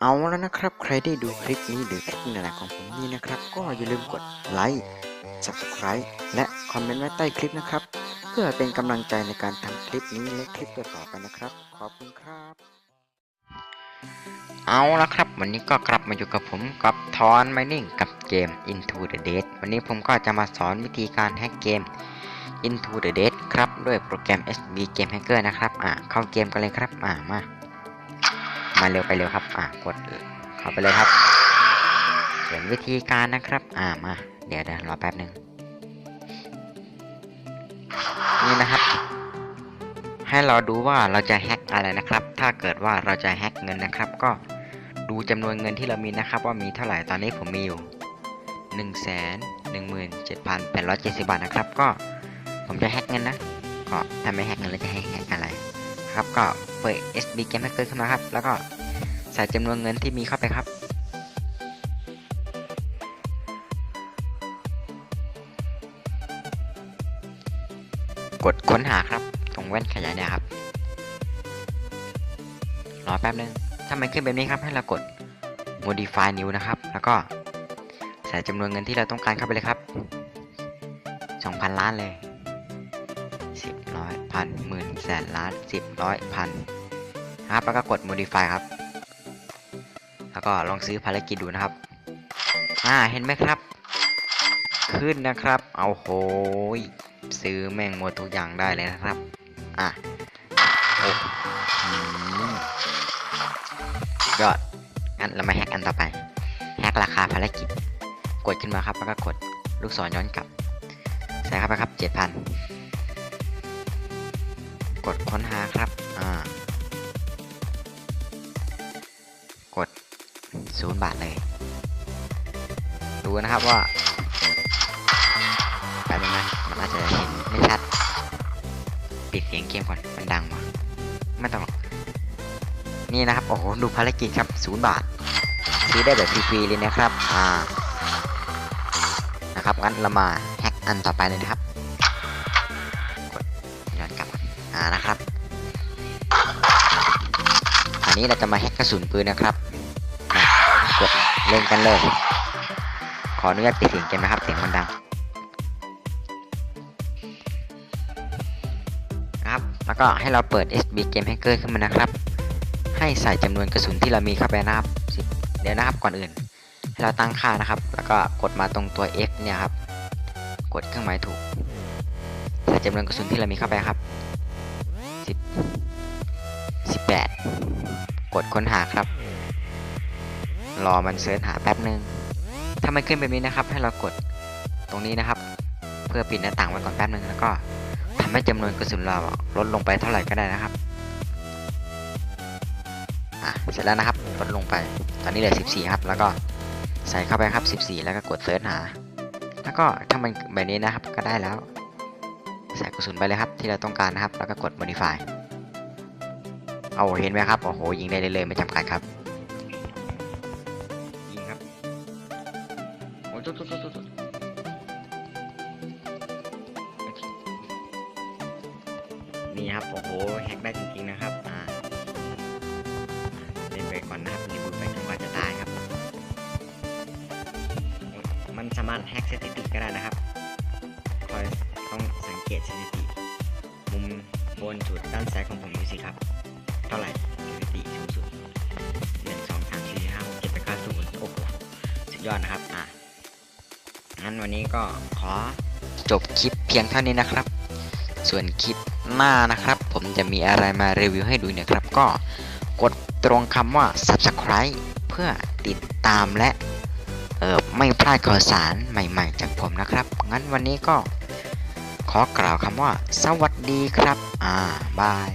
เอาแล้วนะครับ ใครได้ดูคลิปนี้หรือคลิปไหนของผมนี้นะครับ ก็อย่าลืมกดไลค์ subscribe และคอมเมนต์ไว้ใต้คลิปนะครับ เพื่อเป็นกำลังใจในการทำคลิปนี้และคลิปต่อๆไปนะครับ ขอบคุณครับ เอาละครับ วันนี้ก็กลับมาอยู่กับผมกับทอนไมนิ่งกับเกม Into the Dead วันนี้ผมก็จะมาสอนวิธีการแฮกเกม Into the Dead ครับด้วยโปรแกรม SB Game Hacker นะครับ อ่าเข้าเกมกันเลยครับ อ่ามา มาเร็วไปเร็วครับ อ่ากดเข้าไปเลยครับส่วนวิธีการนะครับ อ่ามา เดี๋ยวเดี๋ยวรอแป๊บหนึ่งนี่นะครับ ให้เราดูว่าเราจะแฮ็กอะไรนะครับ ถ้าเกิดว่าเราจะแฮ็กเงินนะครับ ก็ดูจำนวนเงินที่เรามีนะครับ ว่ามีเท่าไหร่ตอนนี้ผมมีอยู่1นึ่งแสนหนึ่งหมื่นเจ็ดพันแปดร้อยเจ็ดสิบบาทนะครับ ก็ผมจะแฮ็กเงินนะก็ถ้าไม่แฮ็กเงินแล้วจะให้แฮ็กอะไรครับก็เปิด SB Game Hacker ขึ้นมาครับ แล้วก็ใส่จำนวนเงินที่มีเข้าไปครับ กดค้นหาครับ ตรงแว่นขยายเนี่ยครับรอแป๊บนึงถ้ามันขึ้นแบบนี้ครับให้เรากด modify new นะครับ แล้วก็ใส่จำนวนเงินที่เราต้องการเข้าไปเลยครับ 2,000 ล้านเลย10ร้อยพันหมื่นแสนล้าน10ร้อยพันนะครับแล้วก็กด modify ครับ แล้วก็ลองซื้อภารกิจดูนะครับ อ่าเห็นไหมครับ ขึ้นนะครับ เอาโหยซื้อแม่งหมดทุกอย่างได้เลยนะครับ อะโอ้ยอดงั้นเรามาแฮกอันต่อไป แฮกราคาภารกิจ กดขึ้นมาครับแล้วก็กดลูกศรย้อนกลับ ใส่เข้าไปครับ7,000กดค้นหาครับ อ่า กด0บาทเลย ดูนะครับว่าแป๊บนึงนะมันอาจจะเห็นไม่ชัด ปิดเสียงเกมก่อนมันดังว่ะไม่ต้องหรอกนี่นะครับโอ้โหดูภารกิจครับ0บาทซื้อได้แบบฟรีๆเลยนะครับอ่านะครับงั้นเรามาแฮกอันต่อไปเลยนะครับกดย้อนกลับอ่านะครับอันนี้เราจะมาแฮกกระสุนปืนนะครับกดเล่นกันเลยขออนุญาตปิดเสียงเกมนะครับเสียงมันดัง แล้วก็ให้เราเปิด SB Game Hacker ขึ้นมานะครับ ให้ใส่จำนวนกระสุนที่เรามีเข้าไปนะครับเดี๋ยวนะครับก่อนอื่น ให้เราตั้งค่านะครับ แล้วก็กดมาตรงตัว F เนี่ยครับ กดเครื่องหมายถูก ใส่จำนวนกระสุนที่เรามีเข้าไปครับ10 18 กดค้นหาครับ รอมันเสิร์ชหาแป๊บนึง ถ้ามันขึ้นแบบนี้นะครับ ให้เรากดตรงนี้นะครับ เพื่อปิดหน้าต่างไว้ก่อนแป๊บนึงแล้วก็ำให้จำนวนกระสุนเราลดลงไปเท่าไหร่ก็ได้นะครับอะเสร็จแล้วนะครับลดลงไป ตอนนี้เหลือ 14 ครับ แล้วก็ใส่เข้าไปครับ 14 แล้วก็กดเสิร์ชหา แล้วก็ถ้ามันแบบนี้นะครับก็ได้แล้ว ใส่กระสุนไปเลยครับที่เราต้องการนะครับ แล้วก็กด modify เอาเห็นไหมครับโอ้โหยิงได้เลยๆไม่จำกัดครับยิงครับโอ้ตุ๊ดตุ๊ดตุ๊ดตุ๊ด แฮกได้จริงๆนะครับ อ่าเล่นไปก่อนนะครับรีบูทไปจนกว่าจะตายครับ มันสามารถแฮกสถิติก็ได้นะครับ คอยต้องสังเกตสถิติ มุมบนสุดด้านซ้ายของผมดูสิครับ เท่าไหร่สถิติสูงสุดหนึ่งสองสามสี่ห้าหกเจ็ดแปดเก้าศูนย์โอ้โหสุดยอดนะครับ อะงั้นวันนี้ก็ขอจบคลิปเพียงเท่านี้นะครับ ส่วนคลิป หน้านะครับ ผมจะมีอะไรมารีวิวให้ดูเนี่ยครับ ก็กดตรงคำว่า subscribe เพื่อติดตามและเออไม่พลาดข่าวสารใหม่ ๆ จากผมนะครับ งั้นวันนี้ก็ขอกล่าวคำว่า สวัสดีครับ อ่า บาย